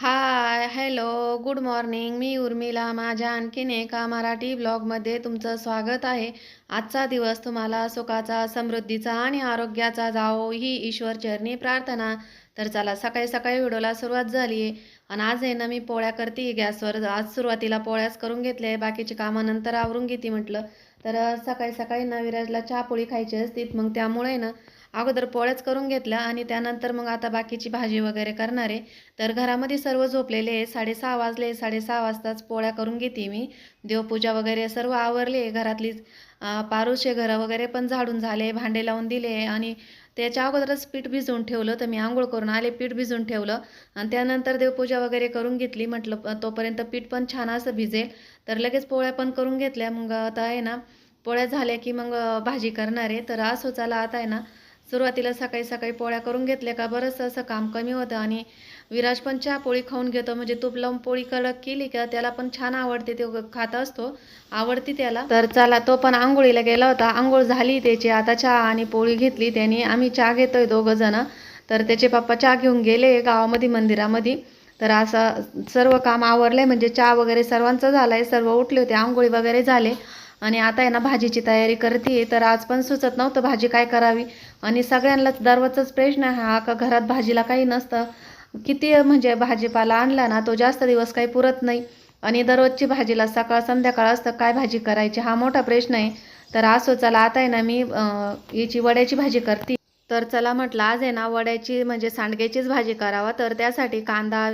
हाय hello good morning मी उर्मिला. माझ्या आणखीन एका मराठी ब्लॉगमध्ये तुमचं स्वागत आहे. आजचा दिवस तुम्हाला सुखाचा समृद्धीचा आणि आरोग्याचा जावो ही ईश्वर चरणी प्रार्थना. तर चला सकाळी सकाळी व्हिडिओला सुरुवात झाली आहे. आणि आज आहे ना मी पोळ्या करते. गॅसवर आज सुरुवातीला पोळ्याच करून घेतल्या बाकीची कामं नंतर आवरून घेते म्हटलं. तर सकाळी सकाळी ना विराजला चहा पोळी खायची असतीत. मग त्यामुळे ना अगोदर पोळ्याच करून घेतल्या आणि त्यानंतर मग आता बाकीची भाजी वगैरे करणार. आहे तर घरामध्ये सर्व झोपलेले आहे. साडेसहा वाजले. साडेसहा वाजताच पोळ्या करून घेते मी. देवपूजा वगैरे सर्व आवरली आहे. घरातली अं, पारुशे घरं वगैरे पण झाडून झाले भांडे लावून दिले आणि त्याच्या अगोदरच पीठ भिजवून ठेवलं तर मी आंघोळ करून आले पीठ भिजवून ठेवलं. आणि त्यानंतर देवपूजा वगैरे करून घेतली. म्हटलं तोपर्यंत पीठ पण छान असं भिजेल. तर लगेच पोळ्या पण करून घेतल्या. मग आता आहे ना पोळ्या झाल्या की मग भाजी करणार. आहे तर असो चला आता आहे ना सुरुवातीला सकाळी सकाळी पोळ्या करून घेतल्या का? बरंचसं असं काम कमी होतं आणि विराज पण चहा पोळी खाऊन घेतो. म्हणजे तूप लावून पोळी कडक केली का त्याला पण छान आवडते. ते खात असतो आवडती त्याला. तर चला तो पण आंघोळीला गेला होता. आंघोळ झाली त्याची. आता चहा आणि पोळी घेतली त्याने. आम्ही चहा घेतोय दोघं जण. तर त्याचे पप्पा चहा घेऊन गेले गावामध्ये मंदिरामध्ये. तर असं सर्व काम आवरलंय. म्हणजे चहा वगैरे सर्वांचं झालंय. सर्व उठले होते. आंघोळी वगैरे झाले. आणि आता आहे ना भाजीची तयारी करते. तर आज पण सुचत नव्हतं भाजी काय करावी. आणि सगळ्यांनाच दररोजचाच प्रश्न आहे हा का घरात भाजीला काही नसतं. किती म्हणजे भाजीपाला आणला ना तो जास्त दिवस काही पुरत नाही. आणि दररोजची भाजीला सकाळ संध्याकाळ असतं काय भाजी करायची हा मोठा प्रश्न आहे. तर असो चला आता आहे ना मी याची वड्याची भाजी करते. तर चला म्हटलं आज आहे ना वड्याची म्हणजे सांडग्याचीच भाजी करावा. तर त्यासाठी कांदा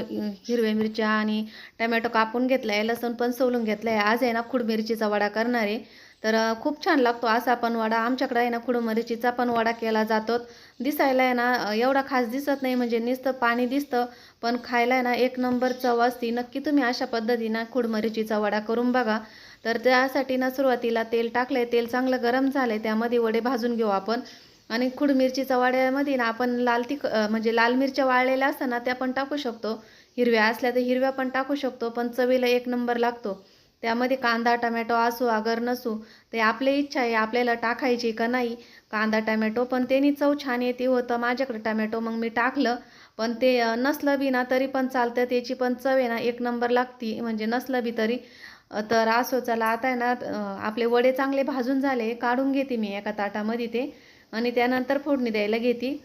हिरव्या मिरच्या आणि टमॅटो कापून घेतला आहे लसूण पण सोलून घेतलं आहे आज आहे ना खुड मिरचीचा वडा करणार आहे. तर खूप छान लागतो असा पण वडा. आमच्याकडे आहे ना खुड मिरचीचा पण वडा केला जातो. दिसायला आहे ना एवढा खास दिसत नाही म्हणजे नुसतं पाणी दिसतं पण खायला आहे ना एक नंबर चव असती. नक्की तुम्ही अशा पद्धतीनं खुड मिरचीचा वडा करून बघा. तर त्यासाठी ना सुरुवातीला तेल टाकलंय. तेल चांगलं गरम झालंय त्यामध्ये वडे भाजून घेऊ आपण. आणि खुड मिरचीचा वाड्यामध्ये ना आपण लाल तिख म्हणजे लाल मिरच्या वाळलेल्या असतात ना त्या पण टाकू शकतो. हिरव्या असल्या तर हिरव्या पण टाकू शकतो पण चवीला एक नंबर लागतो. त्यामध्ये कांदा टमॅटो असू अगर नसू ते आपली इच्छा आहे आपल्याला टाकायची का नाही? कांदा टमॅटो पण त्यांनी चव छान येते होतं माझ्याकडे टमॅटो मग मी टाकलं. पण ते नसलं बी ना तरी पण चालतं त्याची पण चव आहे ना एक नंबर लागती म्हणजे नसलं बी तरी. तर असो चला आता आहे ना आपले वडे चांगले भाजून झाले काढून घेते मी एका ताटामध्ये ते. आणि त्यानंतर फोडणी द्यायला घेते.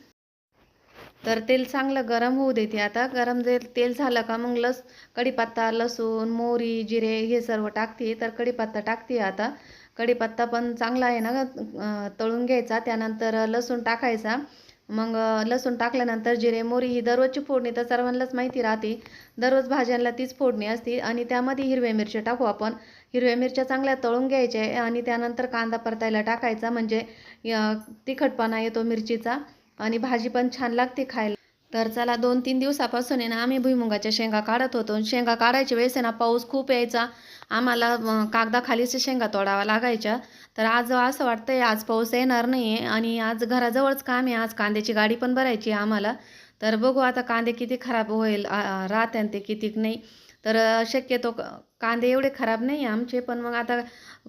तर तेल चांगलं गरम होऊ देते आता. गरम जे तेल झालं का मग लस कढीपत्ता लसूण मोहरी जिरे हे सर्व टाकते. तर कढीपत्ता टाकते आता. कढीपत्ता पण चांगला आहे ना तळून घ्यायचा. त्यानंतर लसूण टाकायचा. मग लसूण टाकल्यानंतर जिरे मोरी ही दररोजची फोडणी तर सर्वांनाच माहिती राहते. दररोज भाज्यांना तीच फोडणी असते आणि त्यामध्ये हिरव्या मिरच्या टाकू आपण. हिरव्या मिरच्या चांगल्या तळून घ्यायच्या आणि त्यानंतर कांदा परतायला टाकायचा म्हणजे तिखटपणा येतो मिरचीचा आणि भाजी पण छान लागते खायला. तर चला दोन तीन दिवसापासून आहे ना आम्ही भुईमुगाच्या शेंगा काढत होतो. शेंगा काढायच्या वेळेस आहे ना पाऊस खूप यायचा. आम्हाला कागदाखालीच शेंगा तोडावा लागायच्या. तर आज असं वाटतंय आज पाऊस येणार नाही आहे आणि आज घराजवळच काम आहे. आज कांद्याची गाडी पण भरायची आहे आम्हाला. तर बघू आता कांदे किती खराब होईल राहत्यान ते कितीक नाही. तर शक्यतो क- कांदे एवढे खराब नाही आहे आमचे पण मग आता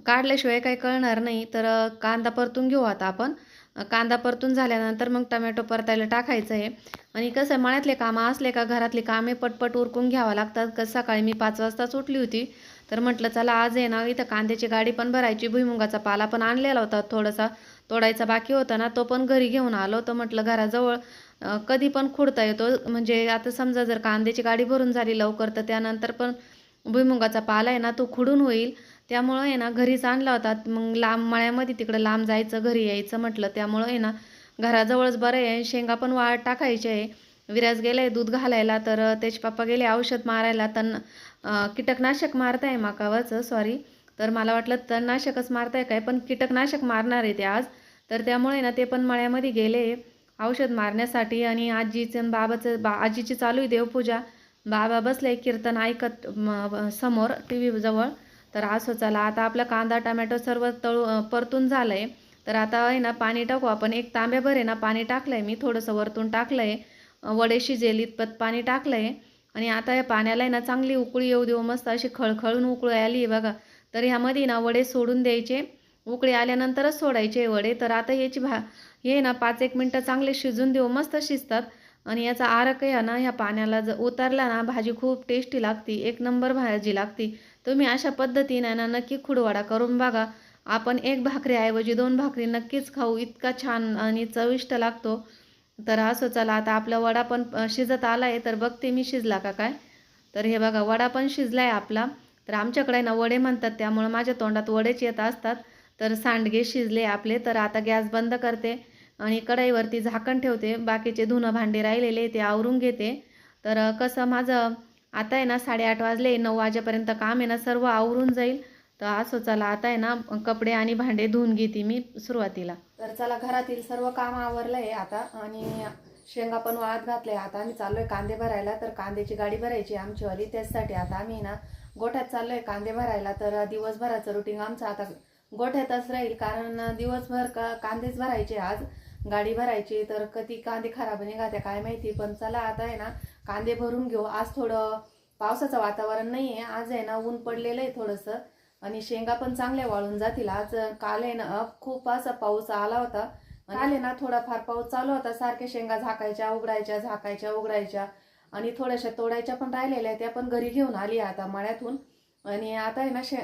काढल्याशिवाय काही कळणार नाही. तर कांदा परतून घेऊ आता आपण. कांदा परतून झाल्यानंतर मग टमॅटो परतायला टाकायचं आहे. आणि कसं आहे, मळ्यातले कामं असले का घरातली कामे पटपट उरकून घ्यावं लागतात. कसं सकाळी मी पाच वाजताच उठली होती. तर म्हटलं चला आज आहे ना इथं कांद्याची गाडी पण भरायची भुईमुगाचा पाला पण आणलेला होता थोडासा तोडायचा बाकी होता ना तो पण घरी घेऊन आलो तर म्हटलं घराजवळ कधी पण खुडता येतो. म्हणजे आता समजा जर कांद्याची गाडी भरून झाली लवकर तर त्यानंतर पण भुईमुगाचा पाला आहे ना तो खुडून होईल. त्यामुळं आहे ना घरीच आणला होता. मग लांब मळ्यामध्ये तिकडं लांब जायचं घरी यायचं म्हटलं. त्यामुळं आहे ना घराजवळच बरं आहे. शेंगा पण वाळ टाकायचे आहे. विराज गेलाय दूध घालायला तर तेज त्याचे पप्पा गेले औषध मारायला. तण कीटकनाशक मारताय माकावरचं सॉरी तर मला वाटलं तणनाशकच मारताय काय पण कीटकनाशक मारणार आहे ते आज. तर त्यामुळे ना ते पण मळ्यामध्ये गेले औषध मारण्यासाठी. आणि आजीचं आणि बाबाचं बा आजीची चालू आहे देवपूजा. बाबा बसले कीर्तन ऐकत समोर टी व्हीजवळ तर असं चला आता आपला कांदा टमॅटो सर्व तळू परतून झालं आहे तर आता आहे ना पाणी टाकू आपण. एक तांब्याभर आहे ना पाणी टाकलं आहे मी. थोडंसं वरतून टाकलं आहे वडे शिजेल इतपत पाणी टाकलं आहे आणि आता या पाण्याला आहे ना चांगली उकळी येऊ देऊ मस्त अशी खळखळून उकळी आली बघा. तर ह्यामध्ये ना वडे सोडून द्यायचे. उकळी आल्यानंतरच सोडायचे वडे. तर आता याची भा हे ना पाच एक मिनटं चांगले शिजून देऊ मस्त शिजतात. आणि याचा आरक आहे ना ह्या पाण्याला जर उतरला ना भाजी खूप टेस्टी लागती. एक नंबर भाजी लागती. तुम्ही अशा पद्धतीने ना नक्की खुडवडा करून बघा. आपण एक भाकरीऐवजी दोन भाकरी नक्कीच खाऊ. इतका छान आणि चविष्ट लागतो. तर असं चला आता आपला वडा पण शिजत आला आहे तर बघते मी शिजला का काय. तर हे बघा वडा पण शिजला आहे आपला. तर आमच्याकडे ना वडे म्हणतात त्यामुळं माझ्या तोंडात वडेच येत असतात. तर सांडगे शिजले आपले तर आता गॅस बंद करते आणि कढईवरती झाकण ठेवते. बाकीचे धुणं भांडे राहिलेले ते आवरून घेते. तर कसं माझं आता आहे ना साडेआठ वाजले नऊ वाजेपर्यंत काम आहे ना सर्व आवरून जाईल. तर असं चला आता आहे ना कपडे आणि भांडे धुवून घेते मी सुरुवातीला. तर चला घरातील सर्व काम आवरलं आहे आता आणि शेंगा पण वाळत घातले आता आम्ही चाललोय कांदे भरायला तर कांद्याची गाडी भरायची आहे आमचीवाली त्याचसाठी आता आम्ही ना गोठ्यात चाललोय कांदे भरायला. तर दिवसभराचं रुटीन आमचं आता गोठ्यातच राहील कारण दिवसभर का कांदेच भरायचे आज. गाडी भरायची तर कधी कांदे खराब निघात्या काय माहिती. पण चला आता आहे ना कांदे भरून घेऊ. आज थोडं पावसाचं वातावरण नाही आहे आज आहे ना ऊन पडलेलं आहे थोडंसं. आणि शेंगा पण चांगल्या वाळून जातील. आज काल आहे ना खूप असा पाऊस आला होता. आले ना थोडाफार पाऊस चालू होता. सारख्या शेंगा झाकायच्या उघडायच्या झाकायच्या उघडायच्या. आणि थोड्याशा तोडायच्या पण राहिलेल्या त्या पण घरी घेऊन आली आता मळ्यातून. आणि आता आहे ना शे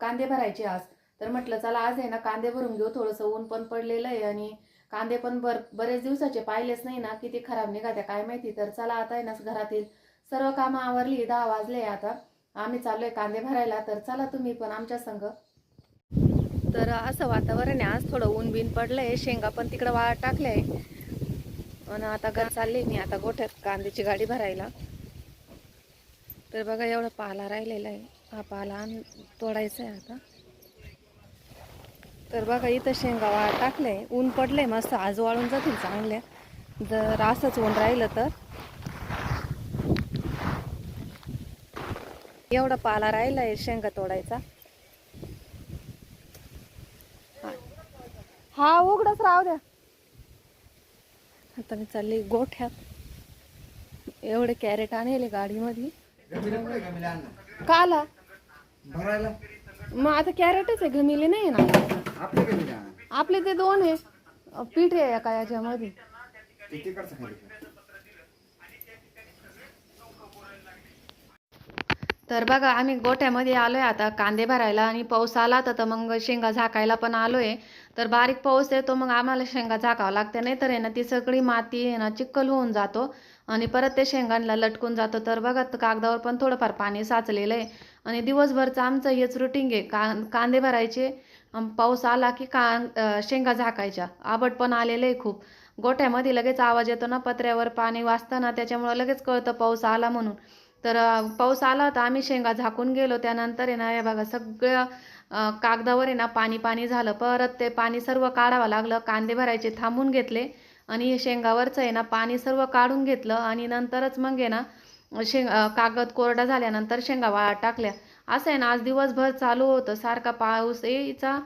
कांदे भरायचे आज. तर म्हटलं चला आज आहे ना कांदे भरून घेऊ. थोडंसं ऊन पण पडलेलं आहे. आणि कांदे पण बर बरेच दिवसाचे पाहिलेच नाही ना किती खराब निघात्या काय माहिती. तर चला आता आहे ना घरातील सर्व कामं आवरली. दहा वाजले आता. आम्ही चाललोय कांदे भरायला तर चला तुम्ही पण आमच्या संग. तर असं वातावरण आहे आज थोडं ऊन बिन पडलंय शेंगा पण तिकडं वाळत टाकलंय. आणि आता घर चालले मी आता गोठ्यात कांद्याची गाडी भरायला. तर बघा एवढा पाला राहिलेला आहे. हा पाला तोडायचा आहे आता. तर बघा इथं शेंगा वाळ टाकलंय. ऊन पडलंय मस्त आज वाळून जातील चांगल्या. जर असंच ऊन राहिलं तर. एवढा पाला राहिलाय शेंगा तोडायचा. हा- हा उघडच राहू द्या. आता मी चालली गोठ्यात. एवढे कॅरेट आणले गाडीमध्ये. का आला भरायला? मग आता कॅरेटच आहे घमिले नाही ना. आपले ते दोन आहे पीठ आहे एका याच्यामध्ये. तर बघा आम्ही गोठ्यामध्ये आलो आहे आता. कांदे भरायला आणि पाऊस आला तर तर मग शेंगा झाकायला पण आलो आहे तर बारीक पाऊस येतो मग आम्हाला शेंगा झाकावं लागते. नाही तर आहे ना ती सगळी माती आहे ना चिक्कल होऊन जातो आणि परत ते शेंगांना लटकून जातो. तर बघा कागदावर पण थोडंफार पाणी साचलेलं आहे. आणि दिवसभरचं आमचं हेच रुटीन आहे. का कांदे भरायचे पाऊस आला की का शेंगा झाकायच्या. आबट पण आलेलं आहे खूप. गोठ्यामध्ये लगेच आवाज येतो ना पत्र्यावर पाणी वाचतं ना त्याच्यामुळं लगेच कळतं पाऊस आला म्हणून. तर पाऊस आला होता आम्ही शेंगा झाकून गेलो. त्यानंतर आहे ना या बघा सगळं कागदावर आहे ना पाणी पाणी झालं. परत ते पाणी सर्व काढावं लागलं. कांदे भरायचे थांबून घेतले. आणि हे शेंगावरचं आहे ना पाणी सर्व काढून घेतलं. आणि नंतरच मग आहे ना शेंग कागद कोरडा झाल्यानंतर शेंगा वाळा टाकल्या. असं आहे ना आज दिवसभर चालू होतं. सारखा पाऊस यायचा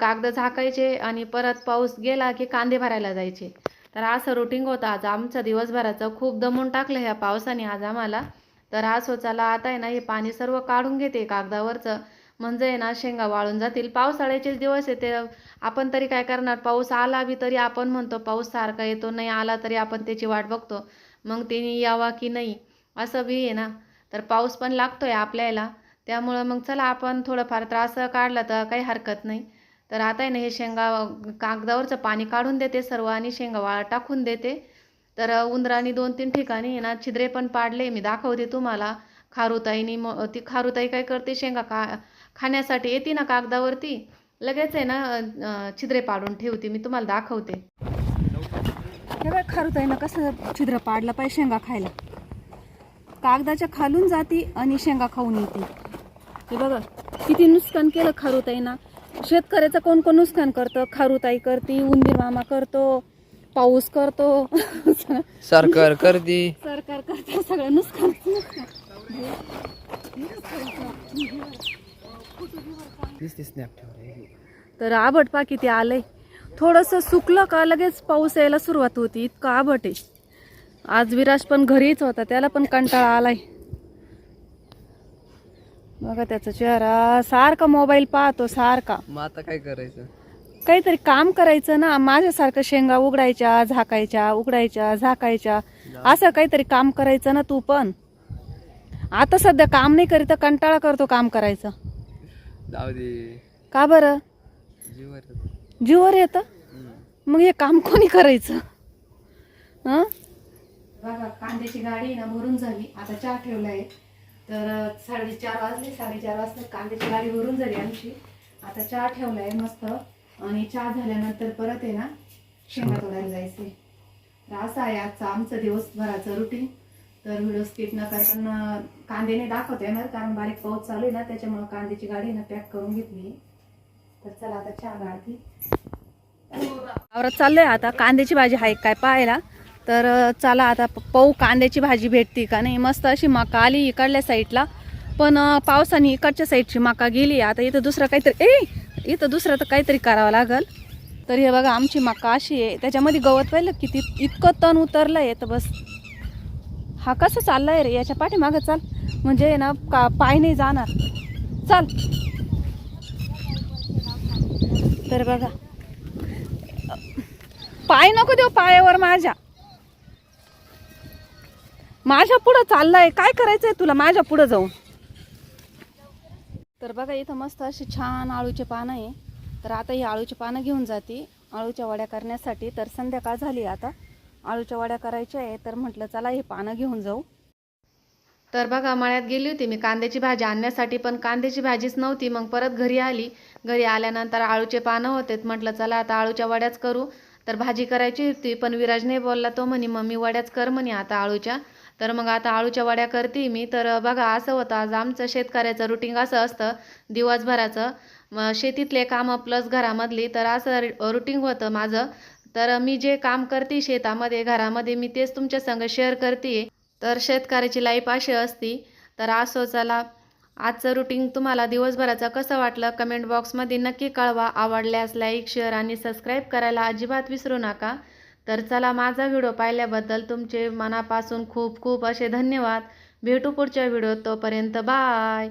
कागद झाकायचे आणि परत पाऊस गेला की कांदे भरायला जायचे. तर असं रुटीन होतं. आज आमचं दिवसभराचं खूप दमून टाकलं ह्या पावसाने आज आम्हाला. तर हा सोचाला आता आहे ना हे पाणी सर्व काढून घेते कागदावरचं. म्हणजे आहे ना शेंगा वाळून जातील. पावसाळ्याचेच दिवस येते आपण तरी काय करणार? पाऊस आला बी तरी आपण म्हणतो पाऊस सारखा येतो नाही आला तरी आपण त्याची वाट बघतो. मग तिने यावा की नाही? असं बी आहे ना. तर पाऊस पण लागतो आहे आपल्याला. त्यामुळं मग चला आपण थोडंफार त्रास काढला तर काही हरकत नाही. तर आता आहे ना हे शेंगा कागदावरचं पाणी काढून देते सर्व आणि शेंगा वाळा टाकून देते. तर उंदराने दोन तीन ठिकाणी ना छिद्रे पण पाडले. मी दाखवते तुम्हाला. खारुताईनी म ती खारुताई काय करते शेंगा का खाण्यासाठी येते ना कागदावरती. लगेच आहे ना छिद्रे पाडून ठेवते. मी तुम्हाला दाखवते. हे बघ खारुताईनं कसं छिद्र पाडलं पाहिजे शेंगा खायला. कागदाच्या खालून जाती आणि शेंगा खाऊन येते. हे बघा किती नुकसान केलं खारुताईनं. शेतकऱ्याचं कोण कोण नुकसान करतं? खारुताई करते उंदीर मामा करतो. पाऊस करतो. सरकार करते. सरकार करतं सगळं नुकसान तीस तीस स्नॅप ठेव तर आबट पा किती आलंय. थोडंसं सुकलं का लगेच पाऊस यायला सुरुवात होती. इतकं आबट आहे. आज विराज पण घरीच होता त्याला पण कंटाळा आलाय. बघा त्याचा चेहरा. सारखा मोबाईल पाहतो सारखा. मग आता काय करायचं? काहीतरी काम करायचं ना माझ्यासारखं शेंगा उघडायच्या झाकायच्या उघडायच्या झाकायच्या असं काहीतरी काम करायचं ना तू पण. आता सध्या काम नाही करीत तर कंटाळा करतो काम करायचं. जाऊ दे का बरं? जीवर जीवर येतं? मग हे काम कोणी करायचं? हं? बघा कांद्याची गाडी ना भरून झाली. आता चहा ठेवलाय तर अं, साडेचार वाजले साडेचार वाजता कांद्याची गाडी भरून झाली आमची. आता चहा ठेवलाय मस्त. आणि चहा झाल्यानंतर परत आहे ना शेंगा तोडायला जायचंय. तर असं आहे आजचा आमचं दिवसभराचं रुटीन तर व्हिडिओ स्किप न करताना कांद्याने दाखवता येणार कारण बारीक पाऊस चालू आहे ना त्याच्यामुळे कांद्याची गाडी ना पॅक करून घेतली तर चला आता चहा गाळती. आवरात चाललोय आता कांद्याची भाजी आहे काय पाहायला. तर चला आता पाऊ कांद्याची भाजी भेटती का नाही. मस्त अशी मका आली इकडल्या साईडला पण पावसाने इकडच्या साईडची मका गेली. आता इथं दुसरं काहीतरी ए! इथं दुसरं तर काहीतरी करावं लागल. तर हे बघा आमची मका अशी आहे. त्याच्यामध्ये गवत पाहिलं किती? इतकं तण उतरलं आहे तर बस. हा कसं चाललाय रे? याच्या पाठीमागं चाल. म्हणजे ना का पाय नाही जाणार. चाल. तर बघा. पाय नको देऊ पायावर माझ्या. माझ्या पुढं चाललाय. काय करायचंय तुला? माझ्या पुढं जाऊन. तर बघा इथं मस्त अशी छान आळूचे पानं आहे. तर आता ही आळूची पानं घेऊन जाते. आळूच्या वड्या करण्यासाठी तर संध्याकाळ झाली आता. आळूच्या वड्या करायच्या आहे तर म्हटलं चला हे पानं घेऊन जाऊ. तर बघा मळ्यात गेली होती मी. कांद्याची भाजी आणण्यासाठी पण कांद्याची भाजीच नव्हती. मग परत घरी आली. घरी आल्यानंतर आळूचे पानं होते. म्हटलं चला आता आळूच्या वड्याच करू. तर भाजी करायची होती पण विराज नाही बोलला. तो म्हणे मम्मी वड्याच कर म्हणे आता आळूच्या. तर मग आता आळूच्या वड्या करते मी. तर बघा असं होतं. आज आमचं शेतकऱ्याचं रुटीन असं असतं. दिवसभराचं. मग शेतीतले कामं प्लस घरामधली. तर असं रुटीन होतं माझं. तर मी जे काम करते शेतामध्ये घरामध्ये मी तेच तुमच्या संग शेअर करते. तर शेतकऱ्याची लाईफ अशी असती. तर असो चला. आजचं रुटीन तुम्हाला दिवसभराचं कसं वाटलं? कमेंट बॉक्समध्ये नक्की कळवा. आवडल्यास लाईक शेअर आणि सबस्क्राईब करायला अजिबात विसरू नका. तर चला माझा व्हिडिओ पाहिल्याबद्दल तुमचे मनापासून खूप खूप असे धन्यवाद. भेटू पुढच्या व्हिडिओत तोपर्यंत बाय.